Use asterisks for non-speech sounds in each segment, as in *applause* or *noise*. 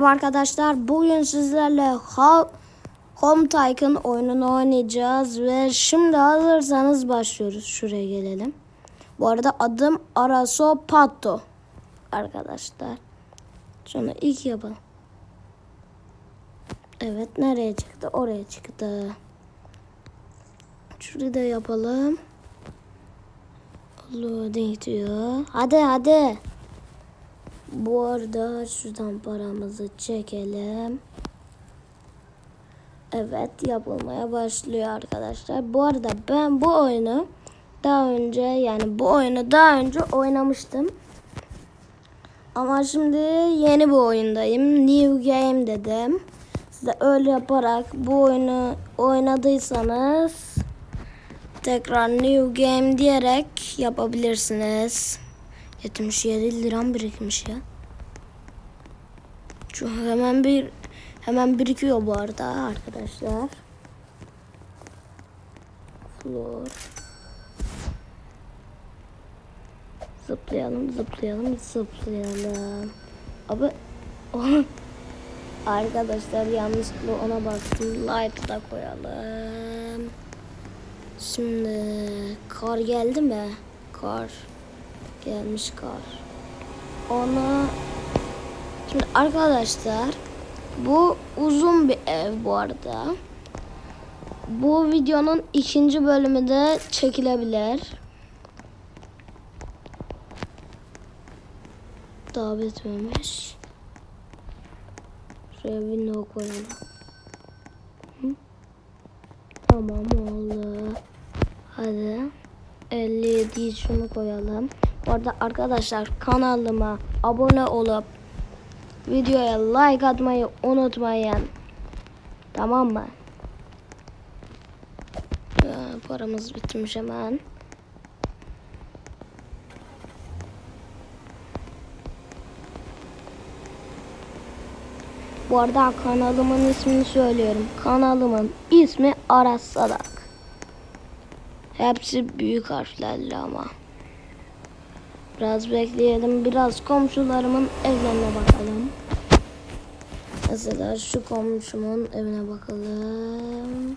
Merhaba arkadaşlar bugün sizlerle Home Tycoon oyununu oynayacağız ve şimdi hazırsanız başlıyoruz. Şuraya gelelim. Bu arada adım Araso Pato arkadaşlar. Şunu ilk yapalım. Evet nereye çıktı? Oraya çıktı. Şurayı da yapalım. Loading diyor. Hadi hadi. Bu arada şuradan paramızı çekelim. Evet yapılmaya başlıyor arkadaşlar. Bu arada ben bu oyunu daha önce yani bu oyunu daha önce oynamıştım. Ama şimdi yeni bir oyundayım. New game dedim. Size öyle yaparak bu oyunu oynadıysanız tekrar new game diyerek yapabilirsiniz. 77 liram birikmiş ya. Şu hemen bir hemen birikiyor bu arada arkadaşlar. Floor. Zıplayalım, zıplayalım, zıplayalım. Abi *laughs* Arkadaşlar yanlışlıkla ona bastım. Like da koyalım. Şimdi kar geldi mi? Kar. Gelmiş kar. Onu şimdi arkadaşlar bu uzun bir ev bu arada. Bu videonun ikinci bölümü de çekilebilir. Daha bitmemiş. Şuraya window koyalım. Hı? Tamam oldu. Hadi. 57 şunu koyalım. Bu arada arkadaşlar kanalıma abone olup videoya like atmayı unutmayın. Tamam mı? Ee, paramız bitmiş hemen. Bu arada kanalımın ismini söylüyorum. Kanalımın ismi Aras Sadak. Hepsi büyük harflerle ama. Biraz bekleyelim. Biraz komşularımın evlerine bakalım. Mesela şu komşumun evine bakalım.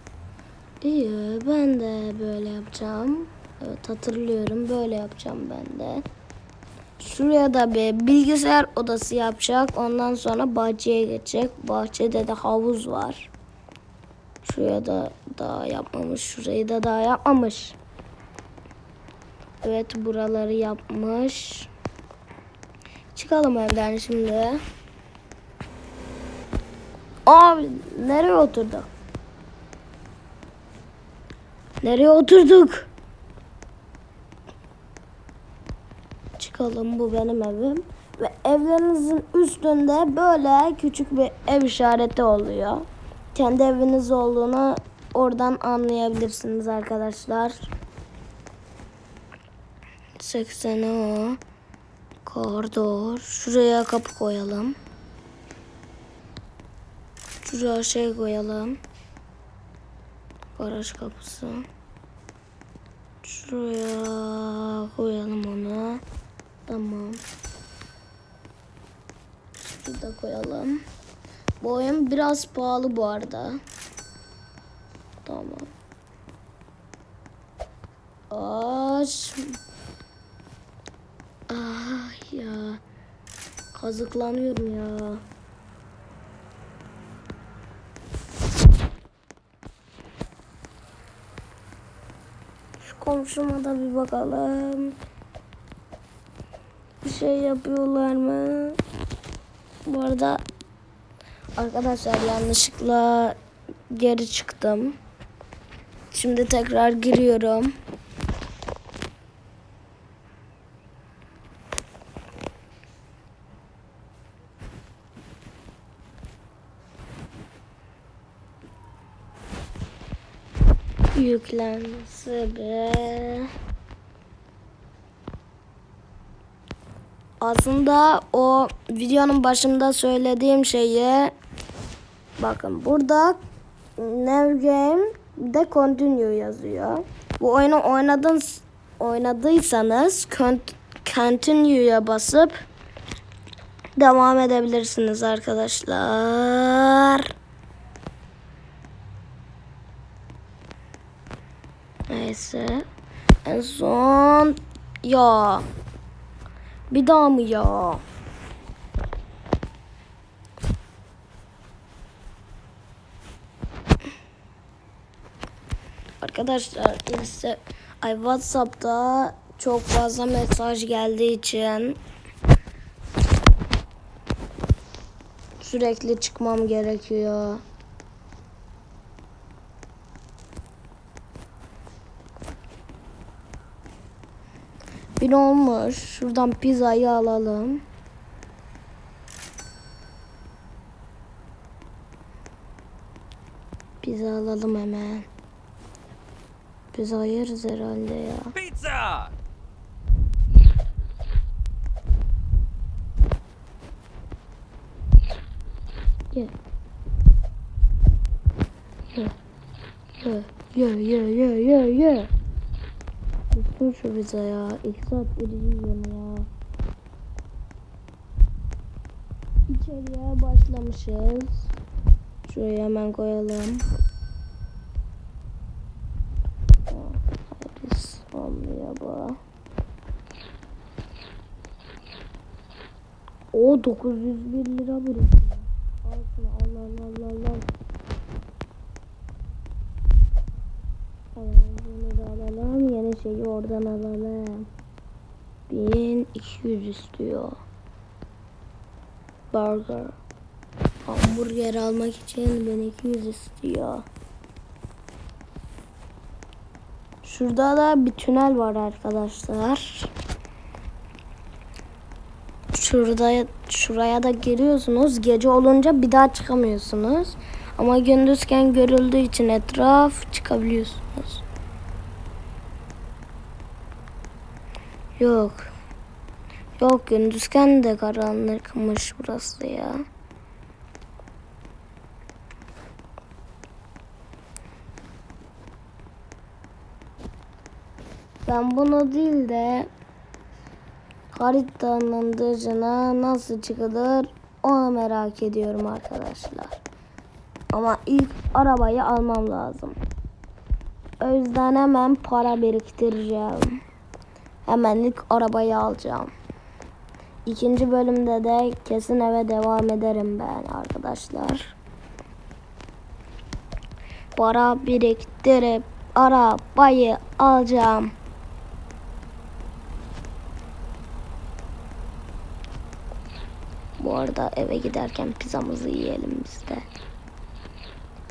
İyi ben de böyle yapacağım. Evet hatırlıyorum böyle yapacağım ben de. Şuraya da bir bilgisayar odası yapacak. Ondan sonra bahçeye geçecek. Bahçede de havuz var. Şuraya da daha yapmamış. Şurayı da daha yapmamış. Evet buraları yapmış. Çıkalım evden şimdi. Abi nereye oturduk? Nereye oturduk? Çıkalım bu benim evim. Ve evlerinizin üstünde böyle küçük bir ev işareti oluyor. Kendi eviniz olduğunu oradan anlayabilirsiniz arkadaşlar. 80 o. Koridor. Şuraya kapı koyalım. Şuraya şey koyalım. Garaj kapısı. Şuraya koyalım onu. Tamam. Şurada koyalım. Bu oyun biraz pahalı bu arada. Tamam. Aç. Ah ya. Kazıklanıyorum ya. Şu komşuma da bir bakalım. Bir şey yapıyorlar mı? Bu arada arkadaşlar yanlışlıkla geri çıktım. Şimdi tekrar giriyorum. Yüklenmesi be. Aslında o videonun başında söylediğim şeyi bakın burada New Game de Continue yazıyor. Bu oyunu oynadın oynadıysanız con- Continue'ya basıp devam edebilirsiniz arkadaşlar. Neyse. En son ya. Bir daha mı ya? Arkadaşlar Insta, ay WhatsApp'ta çok fazla mesaj geldiği için sürekli çıkmam gerekiyor. Bir olmuş. Şuradan pizzayı alalım. Pizza alalım hemen. Pizza yeriz herhalde ya. Pizza! Ye. Ye. Ye. Ye ye ye ye ye. Bıktım şu pizza ya. İki saat yiyeceğim ya. İçeriye başlamışız. Şuraya hemen koyalım. Hadi olmuyor bu. O 901 lira birikiyor. Şeyi oradan alalım. 1200 istiyor. Burger. Hamburger almak için 1200 istiyor. Şurada da bir tünel var arkadaşlar. Şurada şuraya da giriyorsunuz. Gece olunca bir daha çıkamıyorsunuz. Ama gündüzken görüldüğü için etraf çıkabiliyorsunuz. Yok. Yok gündüzken de karanlıkmış burası ya. Ben bunu değil de haritanın dışına nasıl çıkılır onu merak ediyorum arkadaşlar. Ama ilk arabayı almam lazım. O yüzden hemen para biriktireceğim. Hemen ilk arabayı alacağım. İkinci bölümde de kesin eve devam ederim ben arkadaşlar. Para biriktirip arabayı alacağım. Bu arada eve giderken pizzamızı yiyelim biz de.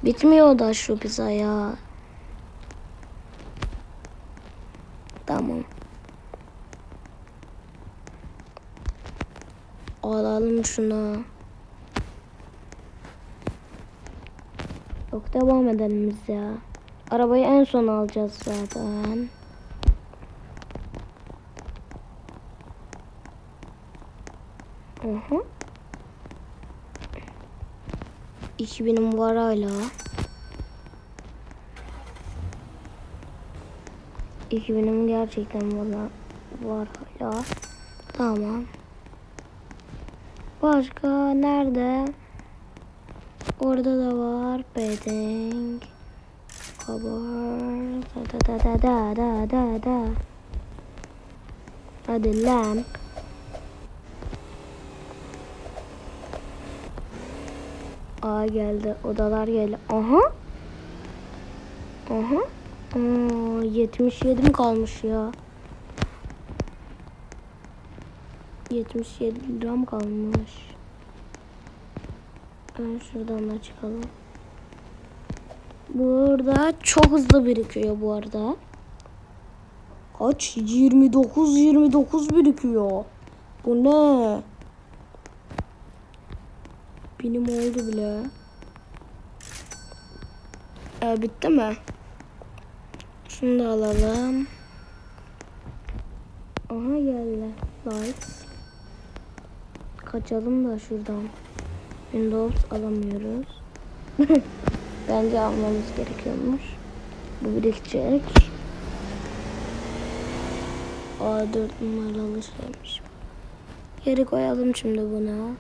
Bitmiyor da şu pizza ya. Tamam. Alalım şunu. Yok devam edelim biz ya. Arabayı en son alacağız zaten. Hı. 2000'im var hala. 2000'im gerçekten valla var hala. Tamam. Başka nerede? Orada da var. Bedding. Cover. Da da da da da da da. Hadi lamp. Aa geldi. Odalar geldi. Aha. Aha. Aa, 77 mi kalmış ya? 77 lira mı kalmış? Ben şuradan da çıkalım. Burada çok hızlı birikiyor bu arada. Kaç? 29 29 birikiyor. Bu ne? Benim oldu bile. Ee, bitti mi? Şunu da alalım. Aha geldi. Lights. Kaçalım da şuradan. Windows alamıyoruz. *laughs* Bence almamız gerekiyormuş. Bu birikecek. A4 numaralı şeymiş. Geri koyalım şimdi bunu.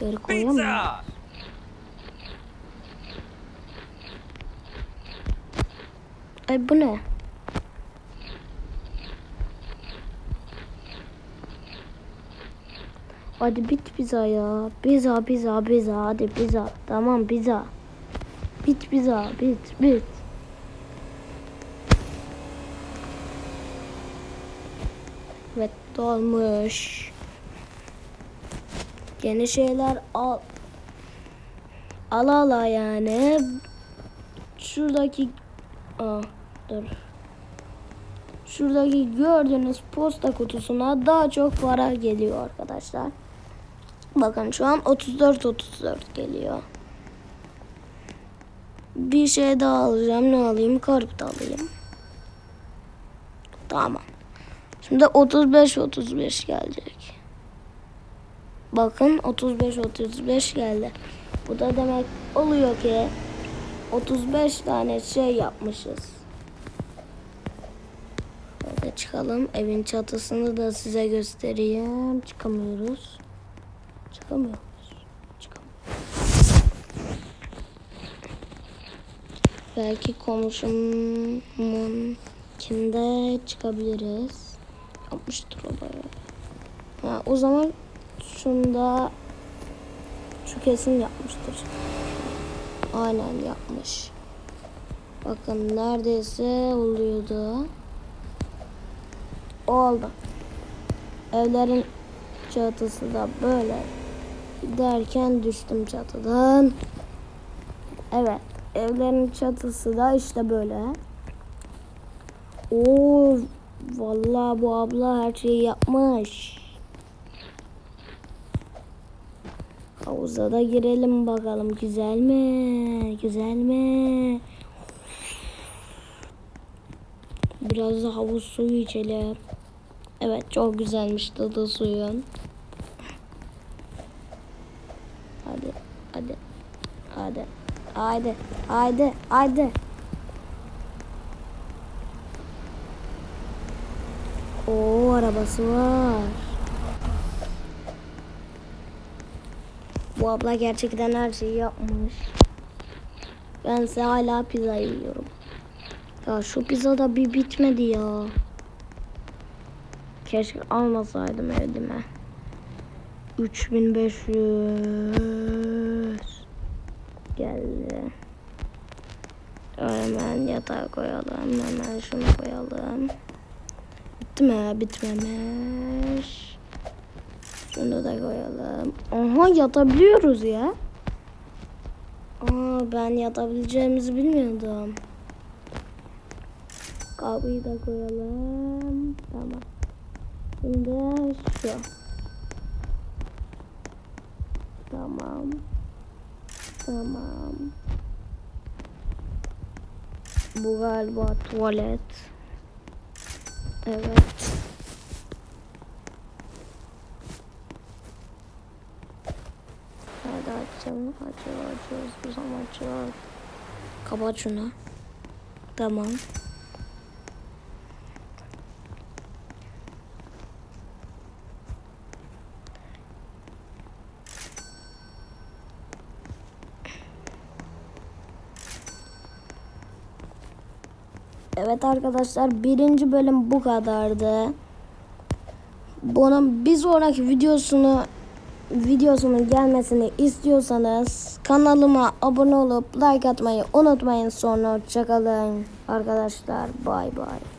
Geri koyalım? Pizza! Ay bu ne? Hadi bit pizza ya. Pizza pizza pizza hadi pizza. Tamam pizza. Bit pizza bit bit. Evet dolmuş. Yeni şeyler al. Ala ala yani. Şuradaki Aa, dur. Şuradaki gördüğünüz posta kutusuna daha çok para geliyor arkadaşlar. Bakın şu an 34 34 geliyor. Bir şey daha alacağım. Ne alayım? Karp da alayım. Tamam. Şimdi 35 35 gelecek. Bakın 35 35 geldi. Bu da demek oluyor ki 35 tane şey yapmışız. Şöyle çıkalım. Evin çatısını da size göstereyim. Çıkamıyoruz. Çıkamıyoruz. Belki komşumun kinde çıkabiliriz. Yapmıştır o bayağı. Ha, o zaman şunda şu kesin yapmıştır. Aynen yapmış. Bakın neredeyse oluyordu. Oldu. Evlerin çatısı da böyle derken düştüm çatıdan. Evet. Evlerin çatısı da işte böyle. Oo, vallahi bu abla her şeyi yapmış. Havuza da girelim bakalım güzel mi? Güzel mi? Biraz da havuz suyu içelim. Evet çok güzelmiş tadı suyun. Hadi hadi hadi haydi haydi haydi. Oo arabası var. Bu abla gerçekten her şeyi yapmış. Ben ise hala pizza yiyorum. Ya şu pizza da bir bitmedi ya. Keşke almasaydım evime. 3500 geldi. Hemen yatağa koyalım. Hemen şunu koyalım. Bitti mi? Bitmemiş. Şunu da koyalım. Aha yatabiliyoruz ya. Aa ben yatabileceğimizi bilmiyordum. Kahveyi da koyalım. Tamam. Şimdi şu. Tamam. Tamam. Bu galiba tuvalet. Evet. Hadi açalım. Açıyor, açıyoruz. Bu zaman açıyor. Kapat şunu. Tamam. Evet arkadaşlar birinci bölüm bu kadardı. Bunun bir sonraki videosunu videosunun gelmesini istiyorsanız kanalıma abone olup like atmayı unutmayın. Sonra hoşçakalın arkadaşlar. Bay bay.